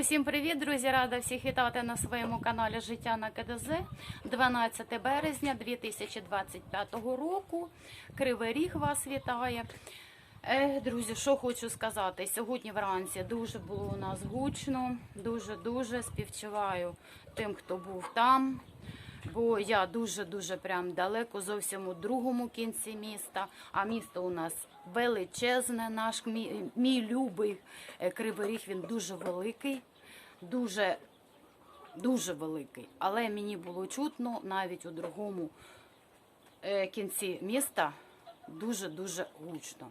Усім привіт, друзі! Рада всіх вітати на своєму каналі Життя на КДЗ 12 березня 2025 року. Кривий Ріг вас вітає. Е, друзі, що хочу сказати. Сьогодні вранці дуже було у нас гучно, дуже-дуже співчуваю тим, хто був там. Бо я дуже-дуже прям далеко, зовсім у другому кінці міста. А місто у нас величезне, наш мій, мій любий е, Кривий Ріг, він дуже великий, дуже, дуже великий. Але мені було чутно навіть у другому е, кінці міста дуже-дуже гучно.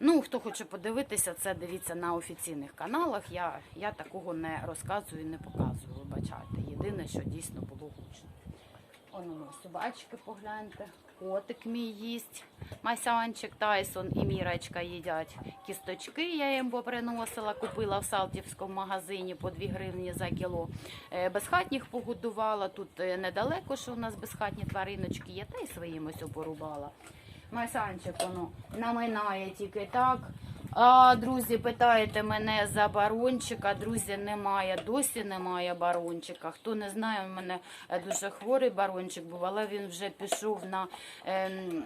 Ну, хто хоче подивитися, це дивіться на офіційних каналах. Я, я такого не розказую і не показую, вибачайте. Єдине, що дійсно було гучно. Оно собачки погляньте. Котик мій їсть. Масянчик, Тайсон і Мірочка їдять кісточки. Я їм поприносила, купила в Салтівському магазині по 2 гривні за кіло. Е, Безхатніх погодувала. Тут е, недалеко, що у нас безхатні твариночки є, та й своїм порубала. Масянчик воно наминає тільки так. А, друзі, питаєте мене за барончика. Друзі, немає, досі немає барончика. Хто не знає, у мене е, дуже хворий барончик був, але він вже пішов на. ем,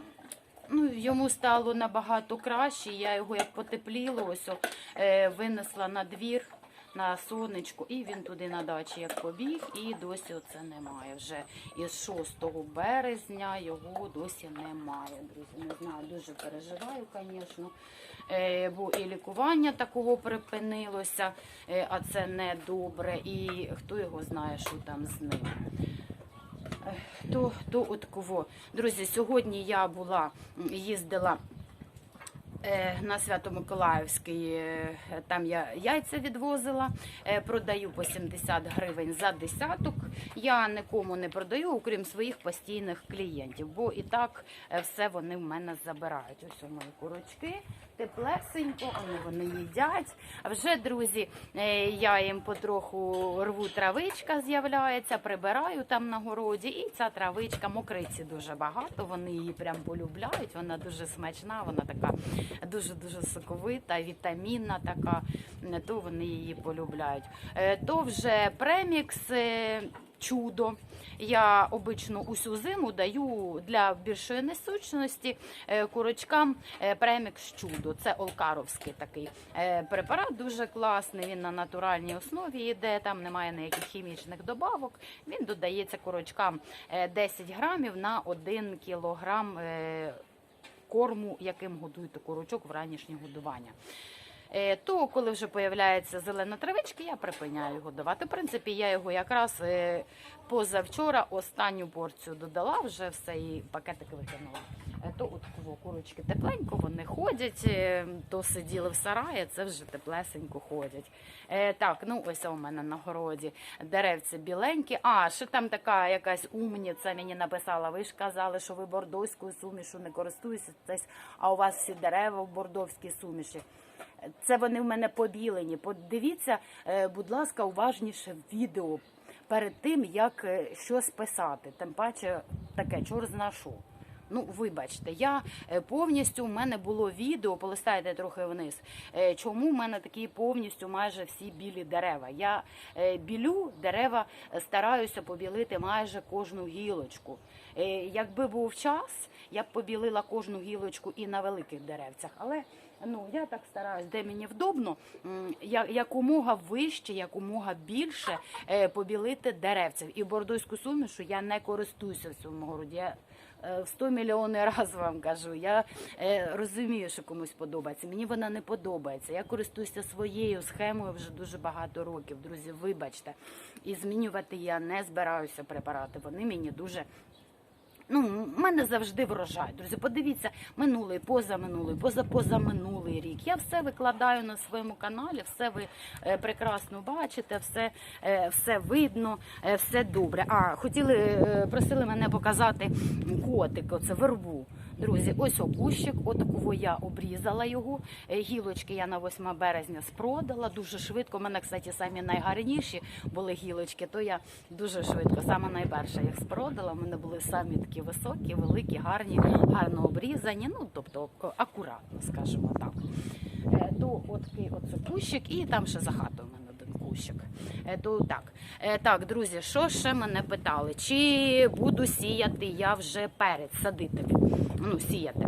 Ну, йому стало набагато краще. Я його як потепліло, ось о, е, винесла на двір на сонечко, і він туди на дачі як побіг, і досі оце немає. Вже із 6 березня його досі немає. Друзі, не знаю, дуже переживаю, звісно. Е, бо і лікування такого припинилося, е, а це не добре. І хто його знає, що там з ним. Е, То, то от кого. Друзі, сьогодні я була, їздила на Свято-Миколаївський, е, там я яйця відвозила, е, продаю по 70 гривень за десяток. Я нікому не продаю, окрім своїх постійних клієнтів, бо і так е, все вони в мене забирають. Ось у мої курочки, теплесенько, вони, вони їдять. А вже, друзі, е, я їм потроху рву травичка з'являється, прибираю там на городі, і ця травичка, мокриці дуже багато, вони її прям полюбляють, вона дуже смачна, вона така дуже-дуже соковита, вітамінна така, е, то вони її полюбляють. Е, То вже премікс. Чудо. Я обично усю зиму даю для більшої несучності е, курочкам е, премікс чудо. Це олкаровський такий е, препарат, дуже класний. Він на натуральній основі йде, там немає ніяких хімічних добавок. Він додається курочкам е, 10 грамів на 1 кілограм корму, яким годуєте курочок в ранішнє годування. Е, То, коли вже появляється зелена травичка, я припиняю його давати. В принципі, я його якраз е, позавчора останню порцію додала, вже все і пакетик викинула. Е, То от курочки тепленько, вони ходять, то сиділи в сараї, це вже теплесенько ходять. Так, ну ось у мене на городі деревці біленькі. А, ще там така якась умніця мені написала. Ви ж казали, що ви бордовською сумішу не користуєтесь, а у вас всі дерева в бордовській суміші. Це вони в мене побілені. Подивіться, е, будь ласка, уважніше відео перед тим, як е, щось писати. Тим паче таке, чор зна що. Ну, вибачте, я е, повністю у мене було відео, полистайте трохи вниз. Чому в мене такі повністю майже всі білі дерева? Я білю дерева, стараюся побілити майже кожну гілочку. Якби був час, я б побілила кожну гілочку і на великих деревцях. Але ну я так стараюсь, де мені вдобно, якомога вище, якомога більше е, побілити деревців. І бордойську сумішу я не користуюся в цьому городі. Я е, в 100 мільйонів разів вам кажу. Я е, розумію, що комусь подобається. Мені вона не подобається. Я користуюся своєю схемою вже дуже багато років. Друзі, вибачте. І змінювати я не збираюся препарати. Вони мені дуже. Ну, мене завжди врожай. Друзі, подивіться, минулий, позаминулий, позапозаминулий рік. Я все викладаю на своєму каналі, все ви е, прекрасно бачите, все, е, все видно, е, все добре. А хотіли, просили мене показати котик, оце вербу. Друзі, ось окущик, отакого я обрізала його. Е, Гілочки я на 8 березня спродала дуже швидко. У мене, кстати, самі найгарніші були гілочки, то я дуже швидко, саме найперше їх спродала. У мене були самі такі високі, великі, гарні, гарно обрізані. Ну, тобто акуратно, скажімо так. Е, То от такий оце кущик, і там ще за хатою кущик. Е, То так. Е, Так, друзі, що ще мене питали? Чи буду сіяти я вже перець садити? Ну, сіяти.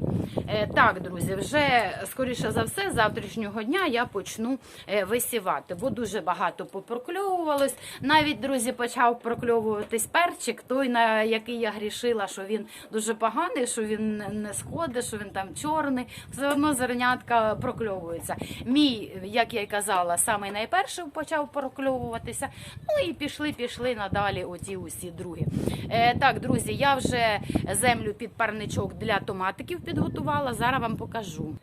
Е, Так, друзі, вже скоріше за все, завтрашнього дня я почну е, висівати, бо дуже багато попрокльовувалось. Навіть, друзі, почав прокльовуватись перчик, той, на який я грішила, що він дуже поганий, що він не сходить, що він там чорний. Все одно зернятка прокльовується. Мій, як я й казала, самий найперший почав прокльовуватися. Ну і пішли, пішли надалі оті усі другі. Е, так, друзі, я вже землю під парничок для томатиків підготувала. Зараз вам покажу.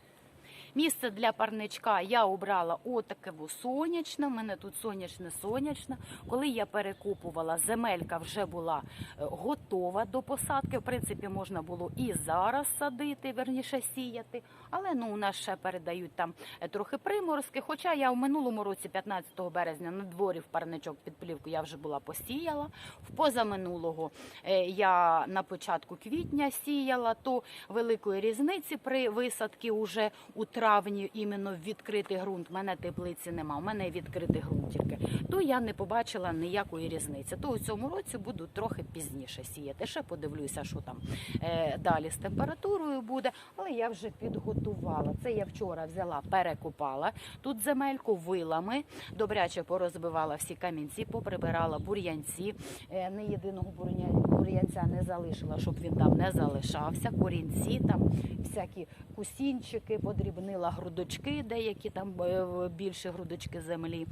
Місце для парничка я обрала отаке сонячне. У мене тут сонячне сонячне. Коли я перекопувала, земелька вже була е, готова до посадки. В принципі, можна було і зараз садити, верніше сіяти. Але ну у нас ще передають там е, трохи приморозки. Хоча я в минулому році, 15 березня, на дворі в парничок під плівку я вже була посіяла. В позаминулого е, я на початку квітня сіяла, то великої різниці при висадці уже у травні іменно в відкритий ґрунт. У мене теплиці нема, у мене відкритий ґрунт тільки. То я не побачила ніякої різниці. То у цьому році буду трохи пізніше сіяти. Ще подивлюся, що там е, далі з температурою буде. Але я вже підготувала. Це я вчора взяла, перекопала тут земельку вилами, добряче порозбивала всі камінці, поприбирала бур'янці. Е, ні єдиного бур'я- бур'янця не залишила, щоб він там не залишався. Корінці там всякі кусінчики, подрібнила грудочки, деякі там е, більші грудочки землі,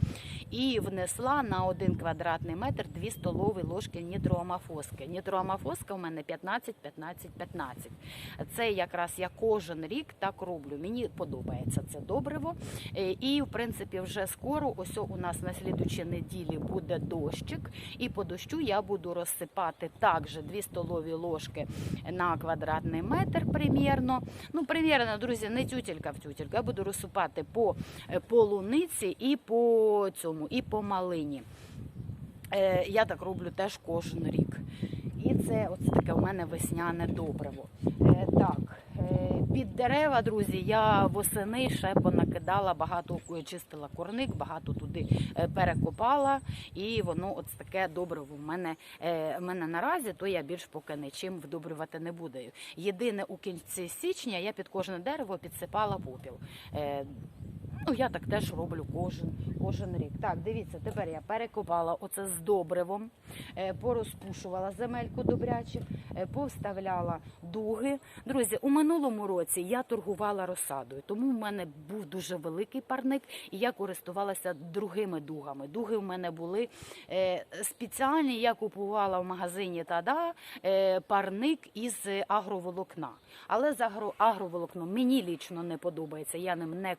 і внесла на один квадратний метр 2 столові ложки нітроамофоски. Нітроамофоска у мене 15, 15, 15. Це якраз я кожен рік так роблю. Мені подобається це добриво. Е, І в принципі вже скоро, ось у нас на слідучій неділі буде дощик, і по дощу я буду розсипати також 2 столові ложки на квадратний метр примірно. Ну, примірно, друзі, не тютелька в тютельку. Я буду розсипати по е, полуниці і по цьому, і по малині. Е, Я так роблю теж кожен рік. І це оце таке у мене весняне добриво. Е, Так, під дерева, друзі, я восени ще понакидала багато е, чистила корник, багато туди е, перекопала, і воно от таке добриво в мене, е, в мене наразі, то я більш поки нічим вдобрювати не буду. Єдине у кінці січня я під кожне дерево підсипала попіл. Ну, я так теж роблю кожен, кожен рік. Так, дивіться, тепер я перекопала оце з добривом, е, порозпушувала земельку добряче, е, повставляла дуги. Друзі, у минулому році я торгувала розсадою, тому в мене був дуже великий парник, і я користувалася другими дугами. Дуги в мене були е, спеціальні. Я купувала в магазині Тада парник із агроволокна. Але з агроволокном мені лічно не подобається. Я ним не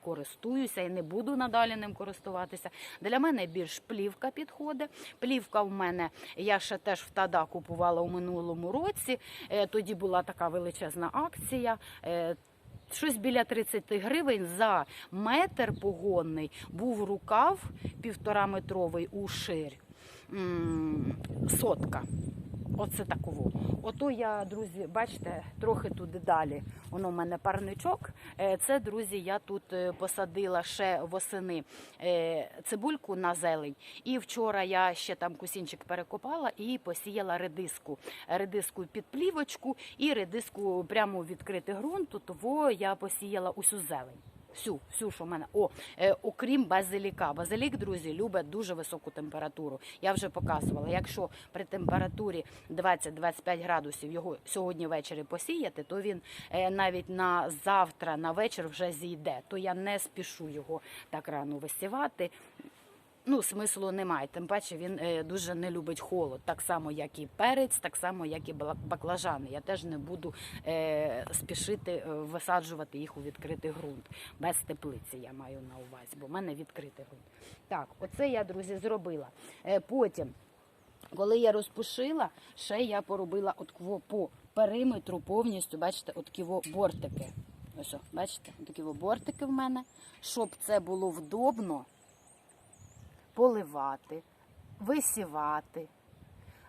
користуюся і не буду надалі ним користуватися. Для мене більш плівка підходить. Плівка в мене я ще теж в Тада купувала у минулому році. Е, Тоді була така величезна акція. Е, Щось біля 30 гривень за метр погонний був рукав півтораметровий уширь. М, Сотка. Оце таково. Ото я, друзі, бачите, трохи туди далі. Воно в мене парничок. Е, Це, друзі, я тут е, посадила ще восени е, цибульку на зелень. І вчора я ще там кусінчик перекопала і посіяла редиску. Редиску під плівочку і редиску прямо у відкритий ґрунт. Того я посіяла усю зелень. Всю, всю, що в мене. О, е, окрім базиліка. Базилік, друзі, любить дуже високу температуру. Я вже показувала. Якщо при температурі 20-25 градусів його сьогодні ввечері посіяти, то він е, навіть на завтра, на вечір вже зійде. То я не спішу його так рано висівати. Ну, смислу немає. Тим паче він е, дуже не любить холод, так само, як і перець, так само, як і баклажани. Я теж не буду е, спішити е, висаджувати їх у відкритий ґрунт. Без теплиці я маю на увазі, бо в мене відкритий ґрунт. Так, оце я, друзі, зробила. Потім, коли я розпушила, ще я поробила от по периметру повністю, бачите, от ківо бортики. Ось, бачите, такі бортики в мене, щоб це було вдобно поливати, висівати.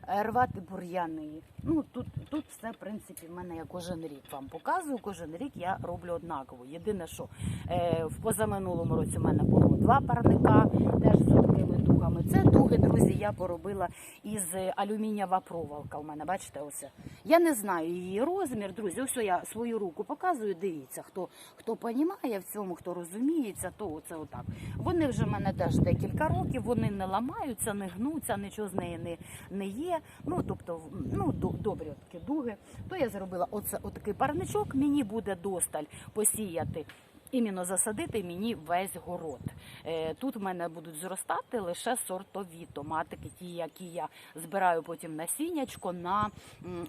Е, рвати бур'яни. Ну тут, тут все, в принципі, в мене я кожен рік вам показую. Кожен рік я роблю однаково. Єдине, що е, в позаминулому році в мене було два парника, теж за такими дугами. Це дуги, друзі, я поробила із алюмінієва проволока. У мене, бачите, ось. Я не знаю її розмір, друзі. Ось я свою руку показую. Дивіться, хто хто понімає в цьому, хто розуміється, то оце отак. Вони вже в мене теж декілька років, вони не ламаються, не гнуться, нічого з неї не, не є. Ну тобто, ну добрі такі дуги. То я зробила оце отакий парничок. Мені буде досталь посіяти. Іменно засадити мені весь город. Е, Тут в мене будуть зростати лише сортові томатики, ті, які я збираю потім насіннячко на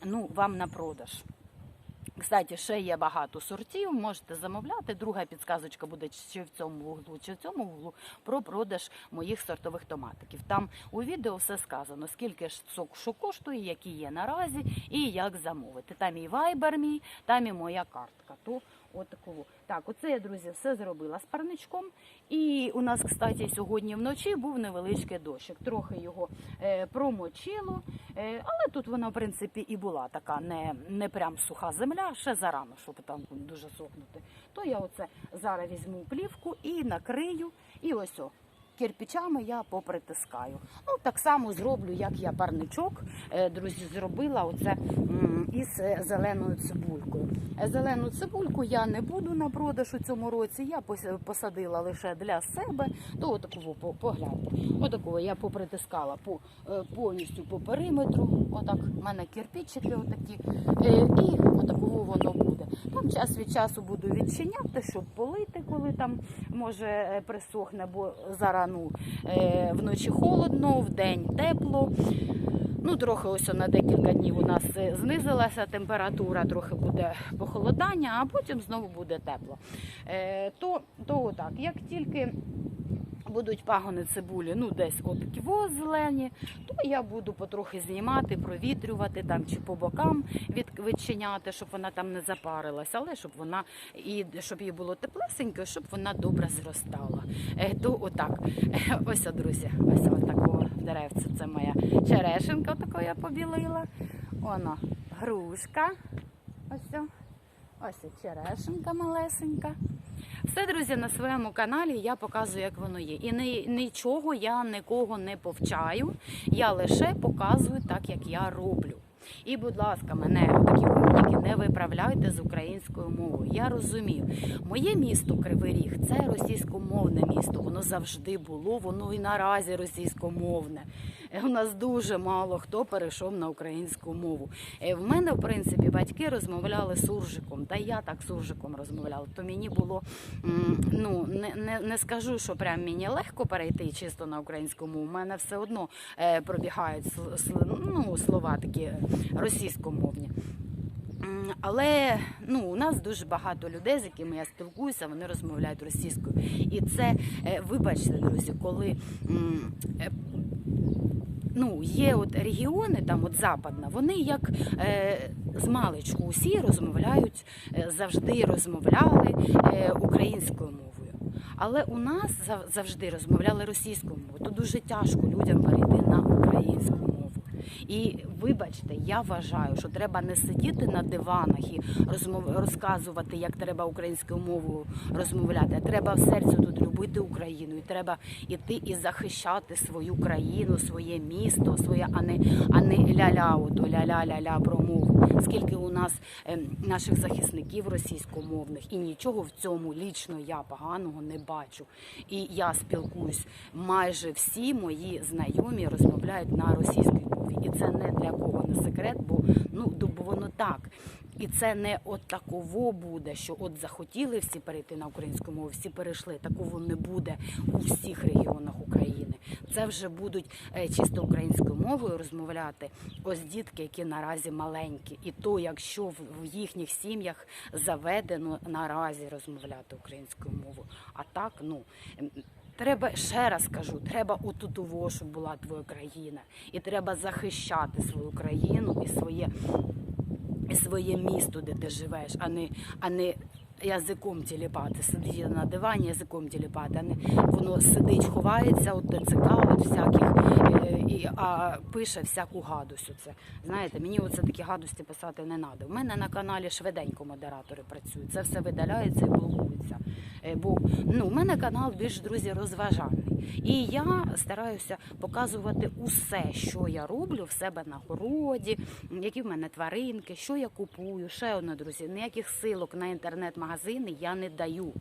ну вам на продаж. Кстати, ще є багато сортів, можете замовляти. Друга підсказочка буде чи в цьому вуглу, чи в цьому вуглу про продаж моїх сортових томатиків. Там у відео все сказано, скільки ж сок що коштує, які є наразі і як замовити. Там і вайбер мій, там і моя картка. То отаково. Так, оце я, друзі, все зробила з парничком. І у нас, кстати, сьогодні вночі був невеличкий дощик. Трохи його е, промочило. Е, але тут вона, в принципі, і була така не, не прям суха земля, ще зарано, щоб там дуже сохнути. То я оце зараз візьму плівку і накрию, і ось о. Кирпичами я попритискаю. Ну так само зроблю, як я парничок, е, друзі, зробила оце із е, зеленою цибулькою. Е, Зелену цибульку я не буду на продаж у цьому році. Я пос- посадила лише для себе. То по- погляньте. Отакого я попритискала по повністю по периметру. Отак в мене кирпичики отакі. І отакого воно буде. Там час від часу буду відчиняти, щоб полити, коли там може е, присохне, бо зараз ну, е, вночі холодно, вдень тепло. Ну, трохи ось на декілька днів у нас е, знизилася температура, трохи буде похолодання, а потім знову буде тепло. То, то отак, як тільки будуть пагони цибулі, ну десь отакі во зелені, то я буду потрохи знімати, провітрювати там чи по бокам від, відчиняти, щоб вона там не запарилася, але щоб вона і щоб їй було теплесенько, щоб вона добре зростала. Е, то отак. Е, ось, о, друзі, ось отакого деревця. Це моя черешенка, таку я побілила. Воно грушка. Ось. о. Ось і черешенка малесенька. Все, друзі, на своєму каналі я показую, як воно є. І нічого я нікого не повчаю. Я лише показую так, як я роблю. І, будь ласка, мене такі умніки не виправляйте з українською мовою. Я розумію, моє місто Кривий Ріг це російськомовне місто. Воно завжди було, воно і наразі російськомовне. Е, У нас дуже мало хто перейшов на українську мову. Е, В мене, в принципі, батьки розмовляли суржиком, та я так суржиком розмовляла. То мені було ну не, не, не скажу, що прям мені легко перейти чисто на українську мову. У мене все одно е, пробігають ну, слова такі російськомовні. Але ну у нас дуже багато людей, з якими я спілкуюся, вони розмовляють російською. І це, е, вибачте, друзі, коли е, ну, є от регіони, там от западна, вони як е, з маличку усі розмовляють, завжди розмовляли українською мовою. Але у нас завжди розмовляли російською мовою. То дуже тяжко людям перейти на українську мову. І вибачте, я вважаю, що треба не сидіти на диванах і розказувати, як треба українською мовою розмовляти. А треба в серці тут любити Україну. І треба іти і захищати свою країну, своє місто, своє, а не а не ля-ля, ото ля-ля-ля-ля про мову. Скільки у нас ем, наших захисників російськомовних, і нічого в цьому лічно я поганого не бачу. І я спілкуюсь. Майже всі мої знайомі розмовляють на російській мові. І це не для кого не секрет, бо ну бо воно так. І це не от таково буде, що от захотіли всі перейти на українську мову, всі перейшли. Такого не буде у всіх регіонах України. Це вже будуть е, чисто українською мовою розмовляти. Ось дітки, які наразі маленькі, і то, якщо в їхніх сім'ях заведено наразі розмовляти українською мовою. А так, ну. Треба ще раз кажу, треба отутово, щоб була твоя країна, і треба захищати свою країну і своє і своє місто, де ти живеш, а не, а не язиком тіліпати, сидіти на дивані язиком тіліпати, а не воно сидить, ховається от ТЦК, от всяких, е, і, а пише всяку гадость. Оце. Знаєте, мені оце такі гадості писати не треба. У мене на каналі швиденько модератори працюють. Це все видаляється і блокується. Е, Бо ну, у мене канал більш друзі розважальний. І я стараюся показувати усе, що я роблю в себе на городі, які в мене тваринки, що я купую. Ще одне, друзі, ніяких силок на інтернет-магазини я не даю.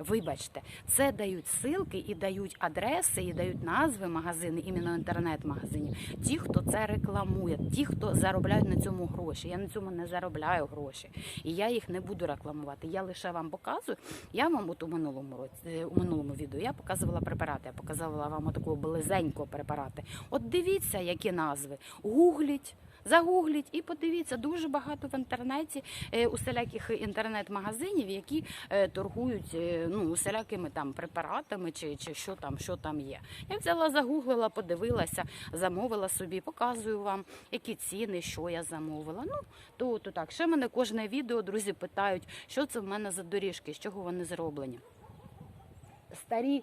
Вибачте, це дають ссылки і дають адреси, і дають назви магазини, іменно інтернет-магазинів. Ті, хто це рекламує, ті, хто заробляють на цьому гроші. Я на цьому не заробляю гроші, і я їх не буду рекламувати. Я лише вам показую. Я вам от у минулому році, е, у минулому відео я показувала препарати. Я показувала вам отакого близенького препарати. От дивіться, які назви. Гугліть. Загугліть і подивіться дуже багато в інтернеті е, усіляких інтернет-магазинів, які е, торгують е, ну усілякими там препаратами чи, чи що там, що там є. Я взяла, загуглила, подивилася, замовила собі, показую вам, які ціни, що я замовила. Ну то, то так. Ще мене кожне відео друзі питають, що це в мене за доріжки, з чого вони зроблені. Старі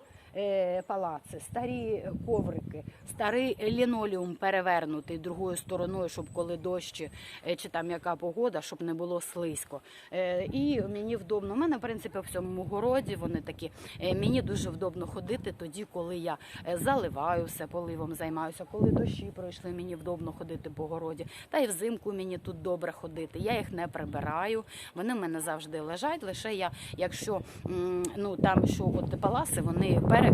палаци, старі коврики, старий лінолеум перевернутий другою стороною, щоб коли дощ е, чи там яка погода, щоб не було слизько. Е, і мені вдобно. У мене, в принципі, в цьому городі вони такі. Е, мені дуже вдобно ходити тоді, коли я е, заливаю все поливом, займаюся. Коли дощі пройшли, мені вдобно ходити по городі. Та й взимку мені тут добре ходити. Я їх не прибираю. Вони в мене завжди лежать. Лише я, якщо ну там що от паласи, вони перекри,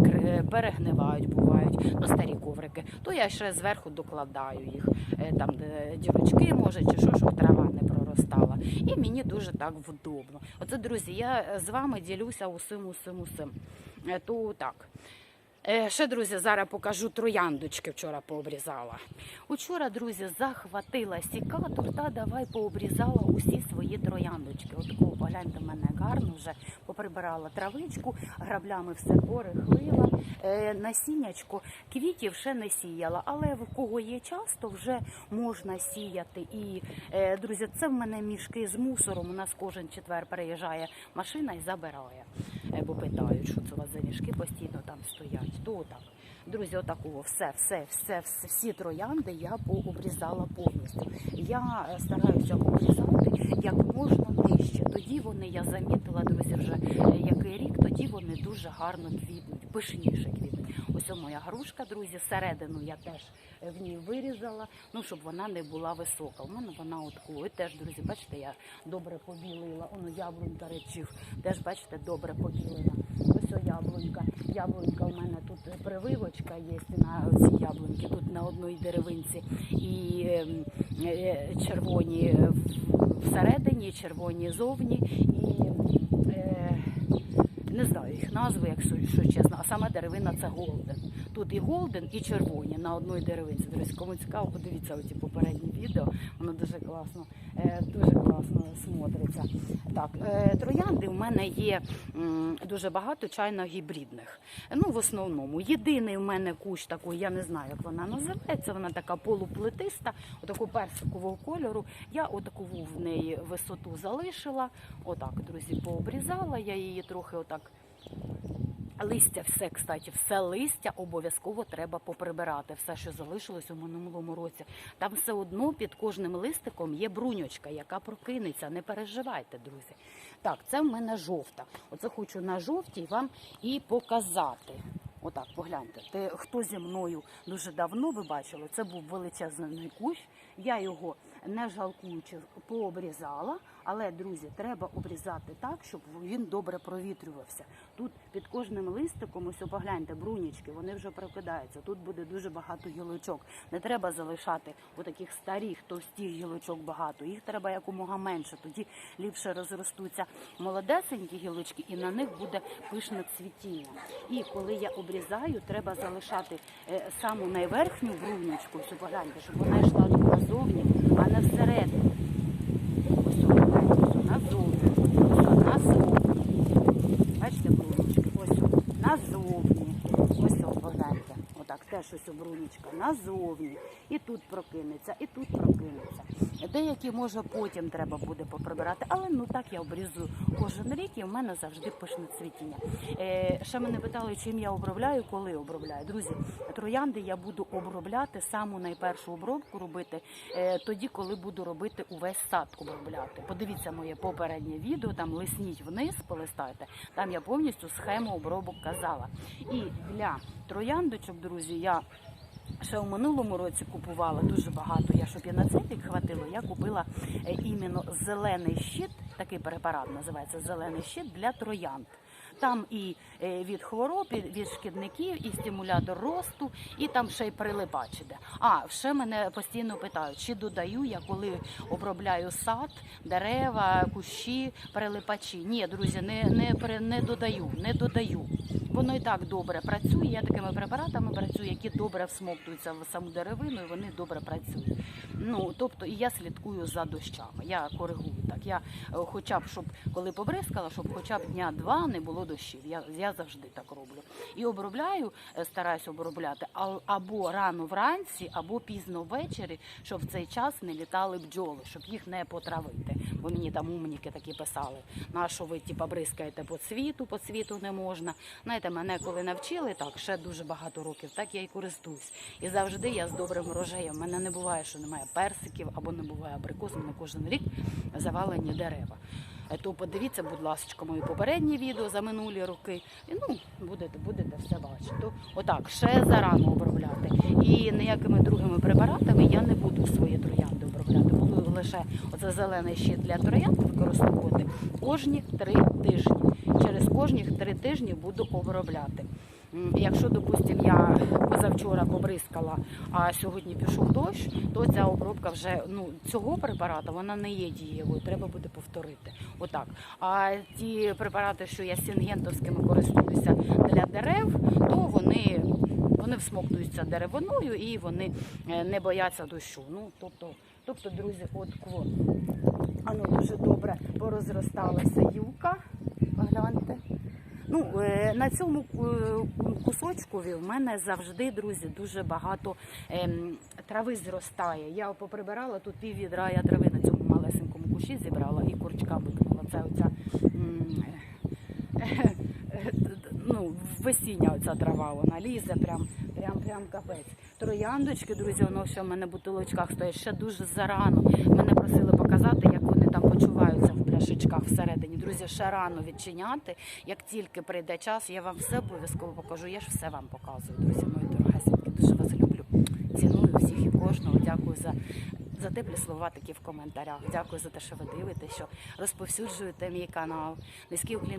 перегнивають, бувають, ну старі коврики, то я ще зверху докладаю їх, е, там дірочки, може, чи що, щоб трава не проростала. І мені дуже так вдобно. Оце, друзі, я е, з вами ділюся усім, усім, усім. Е, То так. Е, Ще, друзі, зараз покажу трояндочки вчора пообрізала. Учора, друзі, захватила сікатор та давай пообрізала усі свої трояндочки. От погляньте в мене гарно вже поприбирала травичку, граблями все порихлила. Е, насіннячко квітів ще не сіяла, але в кого є час, то вже можна сіяти. І, е, друзі, це в мене мішки з мусором. У нас кожен четвер приїжджає машина і забирає. Е, бо питають, що це у вас за мішки постійно там стоять. То отак. Друзі, отакого все, все, все, все, всі троянди я пообрізала повністю. Я е, стараюся обрізати як можна нижче. Тоді вони, я замітила, друзі, вже е, який рік, тоді вони дуже гарно квітнуть, пишніше квітнуть. Ось моя грушка, друзі, середину я теж е, в ній вирізала, ну щоб вона не була висока. У мене вона от теж, друзі, бачите, я добре побілила. Оно яблунька речів, теж бачите, добре побілена. Ось яблунька. Яблунька у мене тут прививочка є на цій яблуньки, тут на одній деревинці. І ем, е, червоні в- всередині, червоні зовні. І е, не знаю їх назви, якщо що чесно, а сама деревина це голден. Тут і голден, і червоні на одній деревинці. Друзі, кому цікаво, подивіться оці попередні відео. Воно дуже класно, е, дуже класно смотриться. Так, е, троянди в мене є дуже багато чайно-гібридних. Ну, в основному. Єдиний в мене кущ такий, я не знаю, як вона називається. Вона така полуплетиста, отакого персикового кольору. Я отаку в неї висоту залишила. Отак, друзі, пообрізала я її трохи отак. Листя, все, кстати, все листя обов'язково треба поприбирати. Все, що залишилось у минулому році. Там все одно під кожним листиком є бруньочка, яка прокинеться. Не переживайте, друзі. Так, це в мене жовта. Оце хочу на жовтій вам і показати. Отак, погляньте. Те, хто зі мною дуже давно ви бачили, це був величезний кущ. Я його не жалкуючи пообрізала. Але, друзі, треба обрізати так, щоб він добре провітрювався. Тут під кожним листиком, ось погляньте, брунічки, вони вже прокидаються. Тут буде дуже багато гілочок. Не треба залишати отаких старих, товстих гілочок багато. Їх треба якомога менше. Тоді ліпше розростуться молодесенькі гілочки, і на них буде пишне цвітіння. І коли я обрізаю, треба залишати е, саму найверхню брунічку, ось погляньте, щоб вона йшла назовні, а не всередину. Ось о, гляньте, ось о, назовні, ось о, назовні. Бачите, бруночки, ось о, назовні. Ось о, погляньте. Отак теж ось обрунечка назовні, і тут прокинеться, і тут прокинеться. Деякі може потім треба буде поприбирати, але ну так я обрізую кожен рік, і в мене завжди пишне цвітіння. Е, ще мене питали, чим я обробляю, коли обробляю. Друзі, троянди я буду обробляти саму найпершу обробку робити е, тоді, коли буду робити увесь сад обробляти. Подивіться моє попереднє відео, там лисніть вниз, полистайте. Там я повністю схему обробок казала. І для трояндочок, друзі, я Ще у минулому році купувала дуже багато. Я щоб я на цей рік хватило, я купила е, іменно зелений щит, такий препарат називається зелений щит для троянд. Там і е, від хвороб, і від шкідників, і стимулятор росту, і там ще й прилипач іде. А ще мене постійно питають, чи додаю я, коли обробляю сад, дерева, кущі, прилипачі. Ні, друзі, не, не, не додаю, не додаю. Воно і так добре працює. Я такими препаратами працюю, які добре всмоктуються в саму деревину, і вони добре працюють. Ну тобто, і я слідкую за дощами. Я коригую так. Я е, хоча б щоб коли побризкала, щоб хоча б дня два не було дощів. Я, я завжди так роблю. І обробляю, е, стараюсь обробляти або рано вранці, або пізно ввечері, щоб в цей час не літали бджоли, щоб їх не потравити. Бо мені там умніки такі писали. На що ви типа бризкаєте по цвіту, по цвіту не можна. Знаєте, мене коли навчили так, ще дуже багато років, так я і користуюсь. І завжди я з добрим врожаєм. У мене не буває, що немає персиків або не буває абрикос. У мене кожен рік завалені дерева. Е, То подивіться, будь ласка, мої попередні відео за минулі роки. І, ну, будете, будете все бачити. Отак, ще зарано обробляти. І ніякими другими препаратами я не буду свої троянди обробляти. Буду лише оце зелений щит для троянд використовувати кожні три тижні. Через кожні три тижні буду обробляти. Якщо, допустимо, я позавчора побризкала, а сьогодні пішов дощ, то ця обробка вже ну цього препарату вона не є дієвою. Треба буде повторити. Отак. А ті препарати, що я сінгентовськими користуюся для дерев, то вони. Вони всмоктуються деревиною і вони е, не бояться дощу. Ну тобто, тобто, друзі, от кво. Воно дуже добре порозросталася юка. Гляньте. Ну, е, на цьому е, кусочкові в мене завжди, друзі, дуже багато ем, трави зростає. Я поприбирала тут пів відра, я трави на цьому малесенькому кущі зібрала і курчка викинула. Це оця ну, весіння оця трава, вона лізе, прям, прям, прям капець. Трояндочки, друзі, воно ще в мене в бутилочках стоять ще дуже зарано. Мене просили показати, як там почуваються в пляшечках всередині. Друзі, ще рано відчиняти. Як тільки прийде час, я вам все обов'язково покажу. Я ж все вам показую, друзі, мої дорогесенькі. Дуже вас люблю. Ціную всіх і кожного. Дякую за. За теплі слова такі в коментарях. Дякую за те, що ви дивитесь, що розповсюджуєте мій канал. Низький